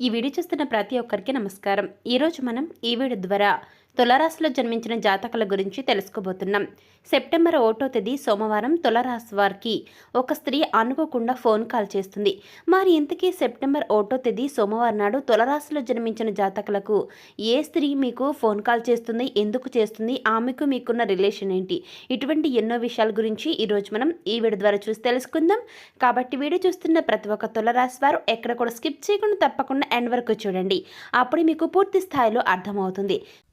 ఈ వీడియో చూస్తున్న ప్రతి ఒక్కరికి నమస్కారం. ఈరోజు మనం ఈ వీడియో ద్వారా తులరాశిలో జన్మించిన జాతకాల గురించి తెలుసుకోబోతున్నాం. సెప్టెంబర్ ఒకటో తేదీ సోమవారం తులరాశి వారికి ఒక స్త్రీ అనుకోకుండా ఫోన్ కాల్ చేస్తుంది. మరి ఇంతకీ సెప్టెంబర్ ఒకటో తేదీ సోమవారం నాడు తులరాశిలో జన్మించిన జాతకులకు ఏ స్త్రీ మీకు ఫోన్ కాల్ చేస్తుంది? ఎందుకు చేస్తుంది? ఆమెకు మీకున్న రిలేషన్ ఏంటి? ఇటువంటి ఎన్నో విషయాల గురించి ఈరోజు మనం ఈ వీడియో ద్వారా చూసి తెలుసుకుందాం. కాబట్టి వీడియో చూస్తున్న ప్రతి ఒక్క తులరాశి వారు ఎక్కడ కూడా స్కిప్ చేయకుండా తప్పకుండా ఎండ్ వరకు చూడండి. అప్పుడు మీకు పూర్తి స్థాయిలో అర్థమవుతుంది.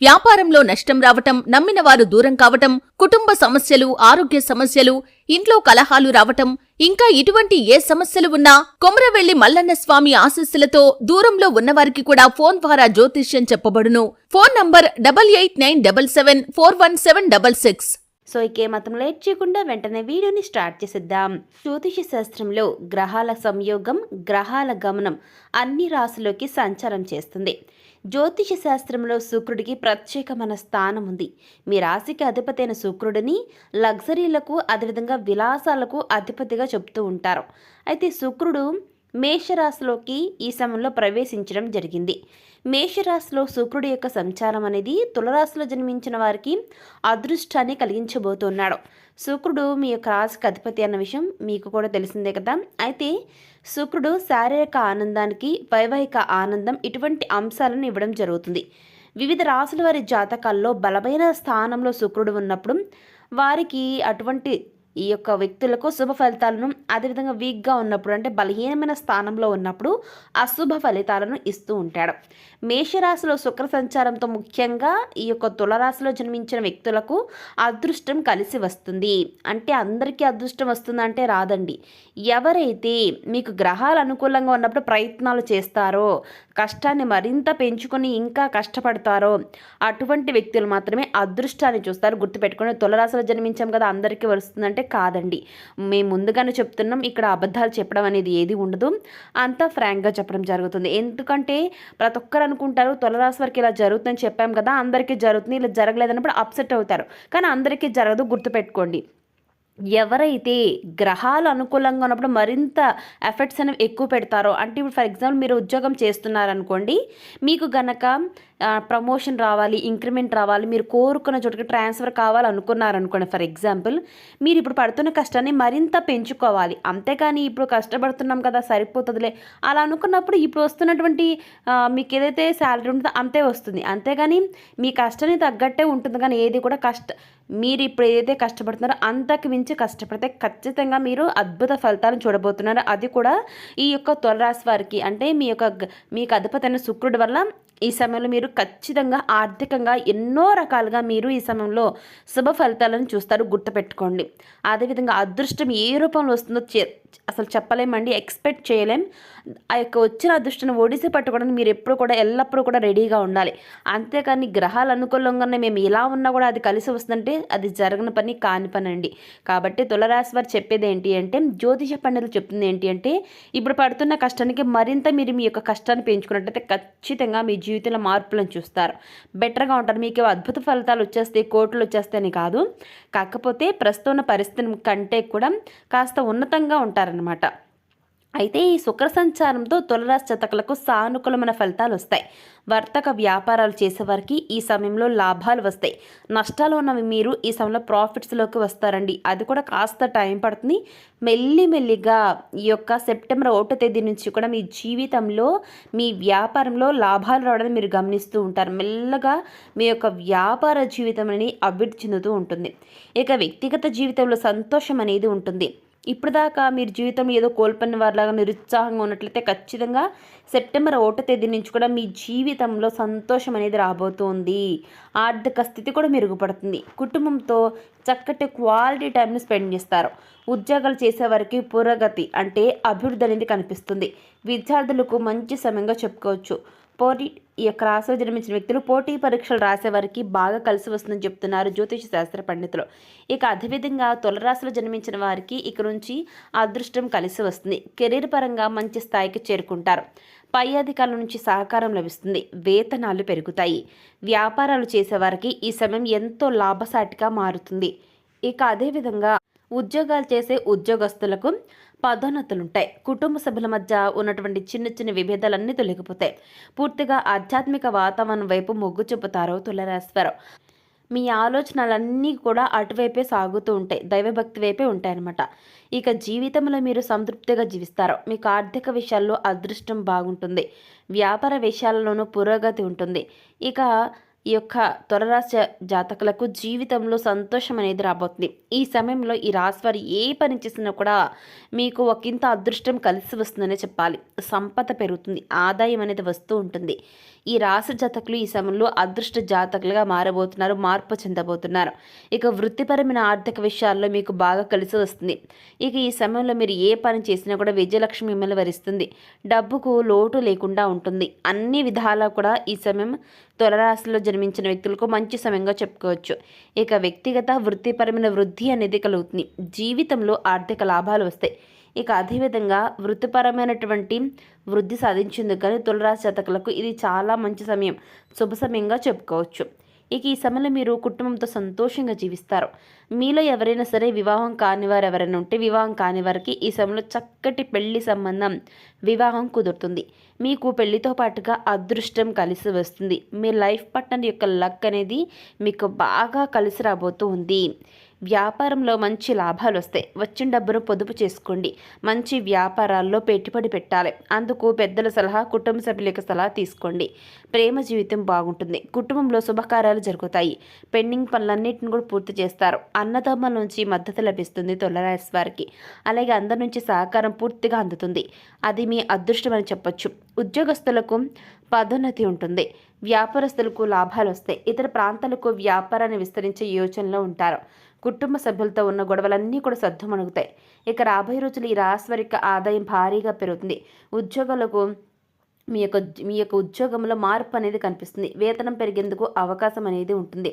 వ్యాపారంలో నష్టం రావటం నమ్మిన వారు దూరం కావటం కుటుంబ సమస్యలు ఆరోగ్య సమస్యలు ఇంట్లో కలహాలు రావటం ఇంకా ఇటువంటి ఏ సమస్యలు ఉన్నా కొమరవెల్లి మల్లన్న స్వామి ఆశస్సులతో దూరంలో ఉన్నవారికి కూడా ఫోన్ ద్వారా జ్యోతిష్యం చెప్పబడును. Phone number double eight nine double seven four one seven double six. So ఇకే మాత్రం లేట్ చేయకుండా వెంటనే వీడియోని స్టార్ట్ చేసేద్దాం. జ్యోతిష శాస్త్రంలో గ్రహాల సంయోగం గ్రహాల గమనం అన్ని రాశుల్లోకి సంచారం చేస్తుంది. జ్యోతిష శాస్త్రంలో శుక్రుడికి ప్రత్యేకమైన స్థానం ఉంది. మీ రాశికి అధిపతైన శుక్రుడిని లగ్జరీలకు అదేవిధంగా విలాసాలకు అధిపతిగా చెప్తూ ఉంటారు. అయితే శుక్రుడు మేషరాశిలోకి ఈ సమయంలో ప్రవేశించడం జరిగింది. మేషరాశిలో శుక్రుడి యొక్క సంచారం అనేది తులరాశిలో జన్మించిన వారికి అదృష్టాన్ని కలిగించబోతున్నాడు. శుక్రుడు మీ యొక్క రాశికి అధిపతి అన్న విషయం మీకు కూడా తెలిసిందే కదా. అయితే శుక్రుడు శారీరక ఆనందానికి వైవాహిక ఆనందం ఇటువంటి అంశాలను ఇవ్వడం జరుగుతుంది. వివిధ రాశుల వారి జాతకాల్లో బలమైన స్థానంలో శుక్రుడు ఉన్నప్పుడు వారికి అటువంటి ఈ యొక్క వ్యక్తులకు శుభ ఫలితాలను అదేవిధంగా వీక్గా ఉన్నప్పుడు అంటే బలహీనమైన స్థానంలో ఉన్నప్పుడు అశుభ ఫలితాలను ఇస్తూ ఉంటాడు. మేషరాశిలో శుక్ర సంచారంతో ముఖ్యంగా ఈ యొక్క తులరాశిలో జన్మించిన వ్యక్తులకు అదృష్టం కలిసి వస్తుంది. అంటే అందరికీ అదృష్టం వస్తుందంటే రాదండి. ఎవరైతే మీకు గ్రహాలు అనుకూలంగా ఉన్నప్పుడు ప్రయత్నాలు చేస్తారో కష్టాన్ని మరింత పెంచుకొని ఇంకా కష్టపడతారో అటువంటి వ్యక్తులు మాత్రమే అదృష్టాన్ని చూస్తారు. గుర్తుపెట్టుకుని తులరాశిలో జన్మించాం కదా అందరికీ వస్తుందంటే కాదండి. మేము ముందుగానే చెప్తున్నాం ఇక్కడ అబద్ధాలు చెప్పడం అనేది ఏది ఉండదు. అంతా ఫ్రాంక్గా చెప్పడం జరుగుతుంది. ఎందుకంటే ప్రతి ఒక్కరు అనుకుంటారు తులరాశి వారికి ఇలా జరుగుతుందని చెప్పాం కదా అందరికీ జరుగుతుంది ఇలా జరగలేదన్నప్పుడు అప్సెట్ అవుతారు. కానీ అందరికీ జరగదు గుర్తుపెట్టుకోండి. ఎవరైతే గ్రహాలు అనుకూలంగా ఉన్నప్పుడు మరింత ఎఫెక్ట్స్ అనేవి ఎక్కువ పెడతారో అంటే ఇప్పుడు ఫర్ ఎగ్జాంపుల్ మీరు ఉద్యోగం చేస్తున్నారనుకోండి మీకు గనక ప్రమోషన్ రావాలి ఇంక్రిమెంట్ రావాలి మీరు కోరుకున్న చోటుకి ట్రాన్స్ఫర్ కావాలనుకున్నారనుకోండి ఫర్ ఎగ్జాంపుల్ మీరు ఇప్పుడు పడుతున్న కష్టాన్ని మరింత పెంచుకోవాలి. అంతేకాని ఇప్పుడు కష్టపడుతున్నాం కదా సరిపోతుందిలే అలా అనుకున్నప్పుడు ఇప్పుడు వస్తున్నటువంటి మీకు ఏదైతే శాలరీ ఉంటుందో అంతే వస్తుంది. అంతేగాని మీ కష్టాన్ని తగ్గట్టే ఉంటుంది కానీ ఏది కూడా కష్ట మీరు ఇప్పుడు ఏదైతే కష్టపడుతున్నారో అంతకు మించి కష్టపడితే ఖచ్చితంగా మీరు అద్భుత ఫలితాలను చూడబోతున్నారు. అది కూడా ఈ యొక్క త్వరరాశి వారికి అంటే మీ యొక్క మీకు అధిపతైన శుక్రుడి వల్ల ఈ సమయంలో మీరు ఖచ్చితంగా ఆర్థికంగా ఎన్నో రకాలుగా మీరు ఈ సమయంలో శుభ ఫలితాలను చూస్తారు గుర్తుపెట్టుకోండి. అదేవిధంగా అదృష్టం ఏ రూపంలో వస్తుందో అసలు చెప్పలేమండి ఎక్స్పెక్ట్ చేయలేం. ఆ యొక్క వచ్చిన అదృష్టాన్ని ఒడిసి పట్టుకోవడానికి మీరు ఎప్పుడు కూడా ఎల్లప్పుడూ కూడా రెడీగా ఉండాలి. అంతేకాని గ్రహాలు అనుకూలంగానే మేము ఇలా ఉన్నా కూడా అది కలిసి వస్తుందంటే అది జరగని పని కాని పని అండి. కాబట్టి తులరాశి వారు చెప్పేది ఏంటి అంటే జ్యోతిష పండితులు చెప్తుంది ఏంటి అంటే ఇప్పుడు పడుతున్న కష్టానికి మరింత మీరు మీ యొక్క కష్టాన్ని పెంచుకున్నట్టయితే ఖచ్చితంగా మీ జీవితంలో మార్పులను చూస్తారు. బెటర్గా ఉంటారు. మీకు అద్భుత ఫలితాలు వచ్చేస్తే కోట్లు వచ్చేస్తాయని కాదు. కాకపోతే ప్రస్తుతం ఉన్న పరిస్థితి కంటే కూడా కాస్త ఉన్నతంగా ఉంటారనమాట అయితే ఈ శుక్ర సంచారంతో తులరాశి శతకులకు సానుకూలమైన ఫలితాలు వస్తాయి. వర్తక వ్యాపారాలు చేసేవారికి ఈ సమయంలో లాభాలు వస్తాయి. నష్టాలు ఉన్నవి మీరు ఈ సమయంలో ప్రాఫిట్స్లోకి వస్తారండి. అది కూడా కాస్త టైం పడుతుంది. మెల్లి మెల్లిగా ఈ యొక్క సెప్టెంబర్ ఒకటో తేదీ నుంచి కూడా మీ జీవితంలో మీ వ్యాపారంలో లాభాలు రావడం మీరు గమనిస్తూ ఉంటారు. మెల్లగా మీ యొక్క వ్యాపార జీవితం అనేది అభివృద్ధి చెందుతూ ఉంటుంది. ఇక వ్యక్తిగత జీవితంలో సంతోషం అనేది ఉంటుంది. ఇప్పటిదాకా దాకా మీరు జీవితంలో ఏదో కోల్పోయిన వారిలాగా నిరుత్సాహంగా ఉన్నట్లయితే ఖచ్చితంగా సెప్టెంబర్ ఒకటో తేదీ నుంచి కూడా మీ జీవితంలో సంతోషం అనేది రాబోతోంది. ఆర్థిక స్థితి కూడా మెరుగుపడుతుంది. కుటుంబంతో చక్కటి క్వాలిటీ టైంని స్పెండ్ చేస్తారు. ఉద్యోగాలు చేసేవారికి పురోగతి అంటే అభివృద్ధి అనేది కనిపిస్తుంది. విద్యార్థులకు మంచి సమయంగా చెప్పుకోవచ్చు. పోటీ ఈ యొక్క రాశిలో జన్మించిన వ్యక్తులు పోటీ పరీక్షలు రాసేవారికి బాగా కలిసి వస్తుందని చెప్తున్నారు జ్యోతిష శాస్త్ర పండితులు. ఇక అదేవిధంగా తులరాశిలో జన్మించిన వారికి ఇక నుంచి అదృష్టం కలిసి వస్తుంది. కెరీర్ పరంగా మంచి స్థాయికి చేరుకుంటారు. పై అధికారుల నుంచి సహకారం లభిస్తుంది. వేతనాలు పెరుగుతాయి. వ్యాపారాలు చేసేవారికి ఈ సమయం ఎంతో లాభసాటిగా మారుతుంది. ఇక అదేవిధంగా ఉద్యోగాలు చేసే ఉద్యోగస్తులకు పదోన్నతులుంటాయి. కుటుంబ సభ్యుల మధ్య ఉన్నటువంటి చిన్న చిన్న విభేదాలన్నీ తొలగిపోతాయి. పూర్తిగా ఆధ్యాత్మిక వాతావరణం వైపు మొగ్గు చూపుతారు తులరాశివారు మీ ఆలోచనలన్నీ కూడా అటువైపే సాగుతూ ఉంటాయి దైవభక్తి వైపే ఉంటాయన్నమాట. ఇక జీవితంలో మీరు సంతృప్తిగా జీవిస్తారు మీకు ఆర్థిక విషయాల్లో అదృష్టం బాగుంటుంది వ్యాపార విషయాలలోనూ పురోగతి ఉంటుంది. ఇక ఈ యొక్క త్వరరాశ జాతకులకు జీవితంలో సంతోషం అనేది రాబోతుంది. ఈ సమయంలో ఈ రాశివారు ఏ పని చేసినా కూడా మీకు ఒకంత అదృష్టం కలిసి వస్తుందనే చెప్పాలి. సంపద పెరుగుతుంది ఆదాయం అనేది వస్తూ ఉంటుంది. ఈ రాశి జాతకులు ఈ సమయంలో అదృష్ట జాతకులుగా మారబోతున్నారు మార్పు చెందబోతున్నారు. ఇక వృత్తిపరమైన ఆర్థిక విషయాల్లో మీకు బాగా కలిసి వస్తుంది. ఇక ఈ సమయంలో మీరు ఏ పని చేసినా కూడా విజయలక్ష్మి మిమ్మల్ని వరిస్తుంది. డబ్బుకు లోటు లేకుండా ఉంటుంది. అన్ని విధాలా కూడా ఈ సమయం తులరాశిలో జన్మించిన వ్యక్తులకు మంచి సమయంగా చెప్పుకోవచ్చు. ఇక వ్యక్తిగత వృత్తిపరమైన వృద్ధి అనేది కలుగుతుంది. జీవితంలో ఆర్థిక లాభాలు వస్తాయి. ఇక అదేవిధంగా వృత్తిపరమైనటువంటి వృద్ధి సాధించింది కానీ తులరాశి జాతకులకు ఇది చాలా మంచి సమయం. శుభ సమయంగా చెప్పుకోవచ్చు. ఇక ఈ సమయంలో మీరు కుటుంబంతో సంతోషంగా జీవిస్తారు. మీలో ఎవరైనా సరే వివాహం కాని వారు ఎవరైనా ఉంటే వివాహం కాని వారికి ఈ సమయంలో చక్కటి పెళ్ళి సంబంధం వివాహం కుదురుతుంది. మీకు పెళ్ళితో పాటుగా అదృష్టం కలిసి వస్తుంది. మీ లైఫ్ పార్ట్నర్ యొక్క లక్ అనేది మీకు బాగా కలిసి రాబోతూ ఉంది. వ్యాపారంలో మంచి లాభాలు వస్తాయి వచ్చిన డబ్బును పొదుపు చేసుకోండి. మంచి వ్యాపారాల్లో పెట్టుబడి పెట్టాలి. అందుకు పెద్దల సలహా కుటుంబ సభ్యుల యొక్క సలహా తీసుకోండి. ప్రేమ జీవితం బాగుంటుంది. కుటుంబంలో శుభకార్యాలు జరుగుతాయి. పెండింగ్ పనులన్నింటిని కూడా పూర్తి చేస్తారు. అన్నదమ్ముల నుంచి మద్దతు లభిస్తుంది తులరాశి వారికి. అలాగే అందరి నుంచి సహకారం పూర్తిగా అందుతుంది. అది మీ అదృష్టం అని చెప్పొచ్చు. ఉద్యోగస్తులకు పదోన్నతి ఉంటుంది. వ్యాపారస్తులకు లాభాలు వస్తాయి ఇతర ప్రాంతాలకు వ్యాపారాన్ని విస్తరించే యోచనలో ఉంటారు. కుటుంబ సభ్యులతో ఉన్న గొడవలన్నీ కూడా సర్దుమణుగుతాయి ఇక రాబోయే రోజులు ఈ రాస్వరిక ఆదాయం భారీగా పెరుగుతుంది. ఉద్యోగాలకు మీ యొక్క మీ యొక్క ఉద్యోగంలో మార్పు అనేది కనిపిస్తుంది. వేతనం పెరిగేందుకు అవకాశం అనేది ఉంటుంది.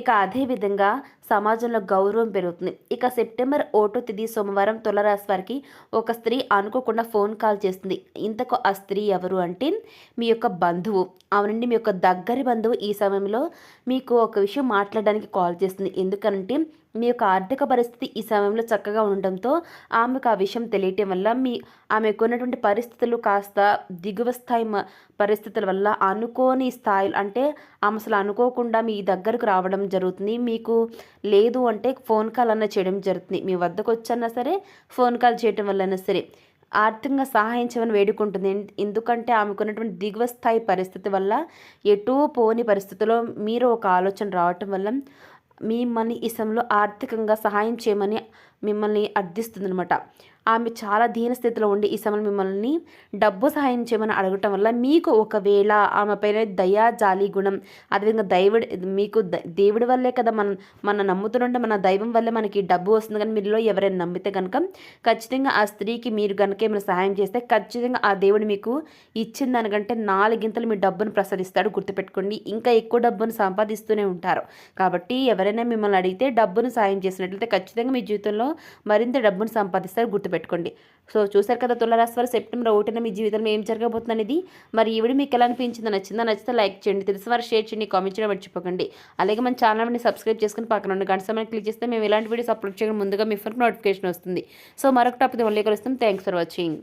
ఇక అదేవిధంగా సమాజంలో గౌరవం పెరుగుతుంది. ఇక సెప్టెంబర్ ఓటో తేదీ సోమవారం తులరాశి వారికి ఒక స్త్రీ అనుకోకుండా ఫోన్ కాల్ చేస్తుంది. ఇంతకు ఆ స్త్రీ ఎవరు అంటే మీ యొక్క బంధువు. అవునండి మీ యొక్క దగ్గరి బంధువు ఈ సమయంలో మీకు ఒక విషయం మాట్లాడడానికి కాల్ చేస్తుంది. ఎందుకంటే మీ యొక్క ఆర్థిక పరిస్థితి ఈ సమయంలో చక్కగా ఉండడంతో ఆమెకు ఆ విషయం తెలియటం వల్ల మీ ఆమెకు ఉన్నటువంటి పరిస్థితులు కాస్త దిగువ స్థాయి పరిస్థితుల వల్ల అనుకోని స్థాయిలు అంటే ఆమె అసలు అనుకోకుండా మీ దగ్గరకు రావడం జరుగుతుంది. మీకు లేదు అంటే ఫోన్ కాల్ అన్న చేయడం జరుగుతుంది. మీ వద్దకు వచ్చన్నా సరే ఫోన్ కాల్ చేయడం వల్లైనా సరే ఆర్థికంగా సహాయం చేయమని వేడుకుంటుంది. ఎందుకంటే ఆమెకున్నటువంటి దిగువ స్థాయి పరిస్థితి వల్ల ఎటూ పోని పరిస్థితిలో మీరు ఒక ఆలోచన రావటం వల్ల మిమ్మల్ని మనీ ఇసంలో ఆర్థికంగా సహాయం చేయమని మిమ్మల్ని అర్థిస్తుందనమాట ఆమె చాలా దీన స్థితిలో ఉండి ఈ సమయంలో మిమ్మల్ని డబ్బు సహాయం చేయమని అడగటం వల్ల మీకు ఒకవేళ ఆమె పైన దయా జాలి గుణం అదేవిధంగా దైవుడి మీకు ద- దేవుడి వల్లే కదా మనం మన నమ్ముతుంటే మన దైవం వల్లే మనకి డబ్బు వస్తుంది కానీ మీరులో ఎవరైనా నమ్మితే కనుక ఖచ్చితంగా ఆ స్త్రీకి మీరు కనుక ఏమైనా సహాయం చేస్తే ఖచ్చితంగా ఆ దేవుడు మీకు ఇచ్చిన దానికంటే నాలుగింతలు మీ డబ్బును ప్రసాదిస్తాడు గుర్తుపెట్టుకోండి. ఇంకా ఎక్కువ డబ్బును సంపాదిస్తూనే ఉంటారు. కాబట్టి ఎవరైనా మిమ్మల్ని అడిగితే డబ్బును సాయం చేసినట్లయితే ఖచ్చితంగా మీ జీవితంలో మరింత డబ్బును సంపాదిస్తారు గుర్తు గుర్తుపెట్టుకోండి. సో చూసారు కదా తులరాశి వారు సెప్టెంబర్ ఒకటిన మీ జీవితంలో ఏం జరగబోతుంది అనేది మరి ఈవిడ మీకు ఎలా అనిపించిందో నచ్చిందా నచ్చితే లైక్ చేయండి తెలిసిన వారు షేర్ చేయండి కామెంట్ చేయడం మర్చిపోకండి. అలాగే మన ఛానల్ని సబ్స్క్రైబ్ చేసుకుని పక్కన ఉన్న గంట సమయం క్లిక్ చేస్తే మేము ఇలాంటి వీడియోస్ అప్లోడ్ చేయడం ముందుగా మీ ఫోన్ నోటిఫికేషన్ వస్తుంది. సో మరొక టాపిక్ మళ్ళీ కలుస్తాం. Thanks for watching.